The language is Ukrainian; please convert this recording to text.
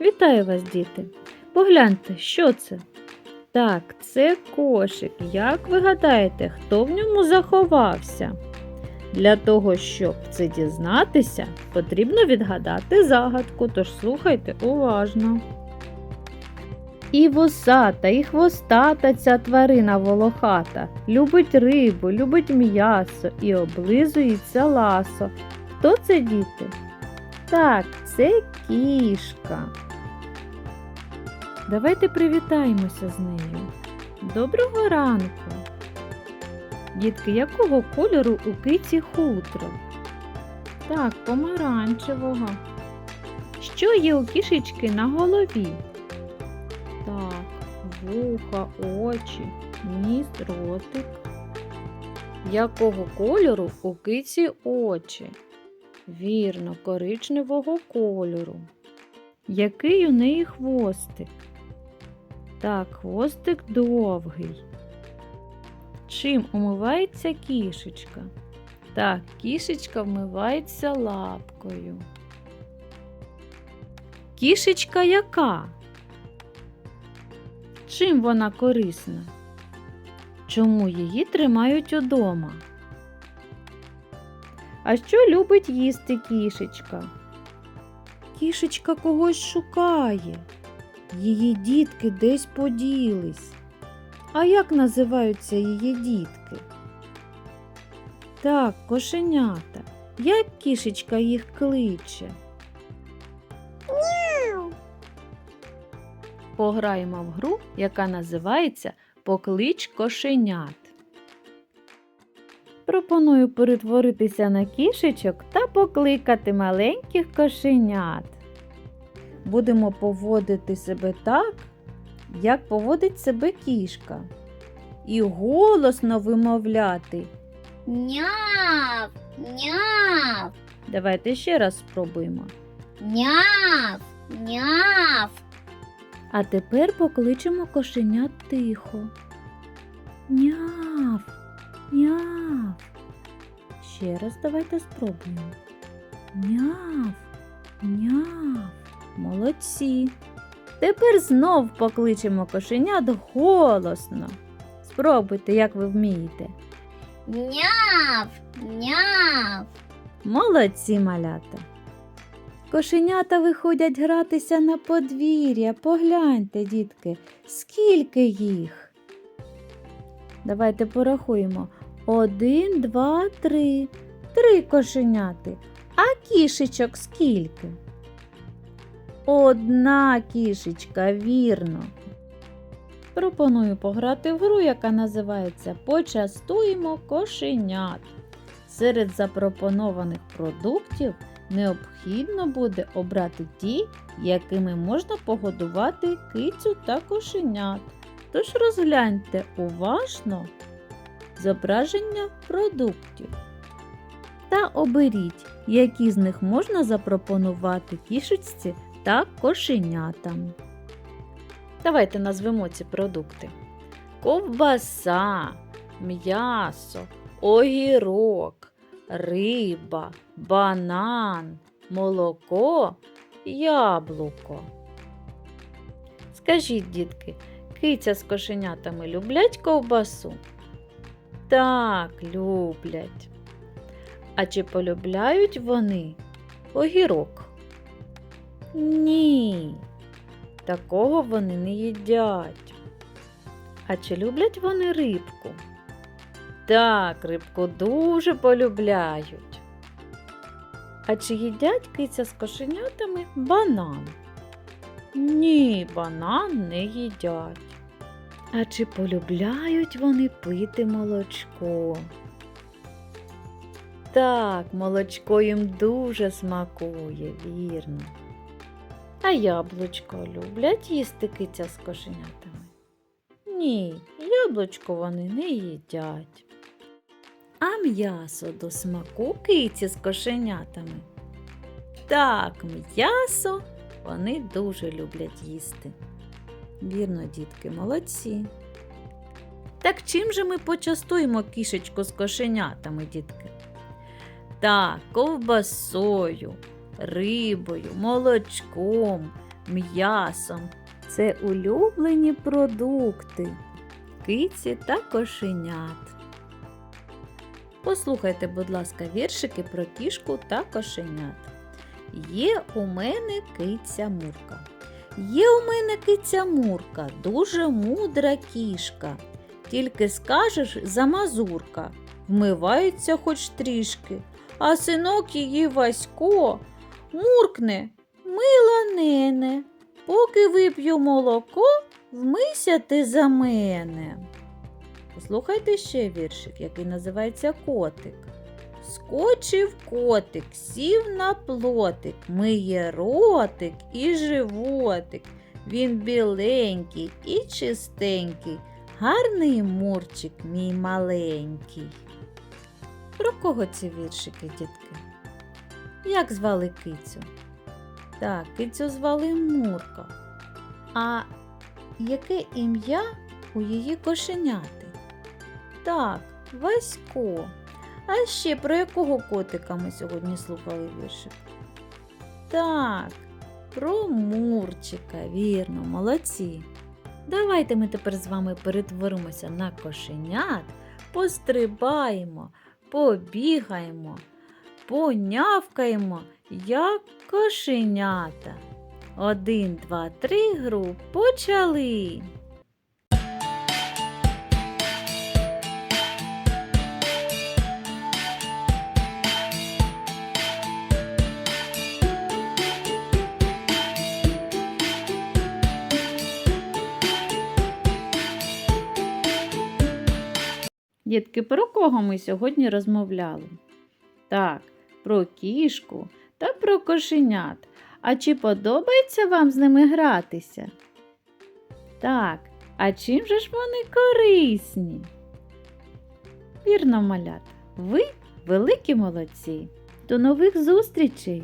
Вітаю вас, діти! Погляньте, що це? Так, це кошик. Як ви гадаєте, хто в ньому заховався? Для того, щоб це дізнатися, потрібно відгадати загадку, тож слухайте уважно. І вусата, і хвостата ця тварина волохата, любить рибу, любить м'ясо і облизується ласо. Хто це діти? Так, це кішка. Давайте привітаємося з нею. Доброго ранку. Дітки, якого кольору у киці хутро? Так, помаранчевого. Що є у кішечки на голові? Так, вуха, очі, ніс, ротик. Якого кольору у киці очі? Вірно, коричневого кольору. Який у неї хвостик? Так, хвостик довгий. Чим умивається кішечка? Так, кішечка вмивається лапкою. Кішечка яка? Чим вона корисна? Чому її тримають удома? А що любить їсти кішечка? Кішечка когось шукає. Її дітки десь поділись. А як називаються її дітки? Так, кошенята. Як кішечка їх кличе? Пограємо в гру, яка називається Поклич кошенят. Пропоную перетворитися на кішечок та покликати маленьких кошенят. Будемо поводити себе так, як поводить себе кішка. І голосно вимовляти. Няв, няв, Давайте ще раз спробуємо. няв, няв. А тепер покличемо кошенят тихо. Няв, няв. Ще раз давайте спробуємо. Няв, няв. Молодці. Тепер знов покличемо кошенят голосно. Спробуйте, як ви вмієте. Няв, няв. Молодці малята. Кошенята виходять гратися на подвір'я. Погляньте, дітки, скільки їх. Давайте порахуємо. Один, два, три. Три кошеняти. А кішечок скільки? Одна кішечка, вірно. Пропоную пограти в гру, яка називається Почастуємо кошенят. Серед запропонованих продуктів необхідно буде обрати ті, якими можна погодувати кицю та кошенят. Тож розгляньте уважно зображення продуктів та оберіть, які з них можна запропонувати кішечці та кошенятам. Давайте назвемо ці продукти: ковбаса, м'ясо, огірок, риба, банан, молоко, яблуко. Скажіть, дітки, киця з кошенятами люблять ковбасу? Так, люблять. А чи полюбляють вони огірок? Ні, такого вони не їдять. А чи люблять вони рибку? Так, рибку дуже полюбляють. А чи їдять киця з кошенятами банан? Ні, банан не їдять. А чи полюбляють вони пити молочко? Так, молочко їм дуже смакує, вірно. А яблучко люблять їсти киця з кошенятами? Ні, яблучко вони не їдять. А м'ясо до смаку киці з кошенятами? Так, м'ясо вони дуже люблять їсти. Вірно, дітки, молодці. Так чим же ми почастуємо кішечку з кошенятами, дітки? Так, ковбасою, рибою, молочком, м'ясом. Це улюблені продукти киці та кошенят. Послухайте, будь ласка, віршики про кішку та кошенят. Є у мене киця Мурка. Є у мене киця Мурка, дуже мудра кішка. Тільки скажеш замазурка, вмивається хоч трішки, а синок її Васько муркне, мила нене, поки вип'ю молоко, вмийся ти за мене. Послухайте ще віршик, який називається Котик. Скочив котик, сів на плотик, миє ротик і животик. Він біленький і чистенький, гарний мурчик мій маленький. Про кого ці віршики, дітки? Як звали кицю? Так, кицю звали Мурка. А яке ім'я у її кошеняти? Так, Васько. А ще про якого котика ми сьогодні слухали віршик? Так, про Мурчика, вірно, молодці. Давайте ми тепер з вами перетворимося на кошенят, пострибаємо, побігаємо, понявкаємо, як кошенята. Один, два, три, гру, почали. Дітки, про кого ми сьогодні розмовляли? Так, про кішку та про кошенят. А чи подобається вам з ними гратися? Так, а чим же ж вони корисні? Вірно, малята, ви великі молодці. До нових зустрічей!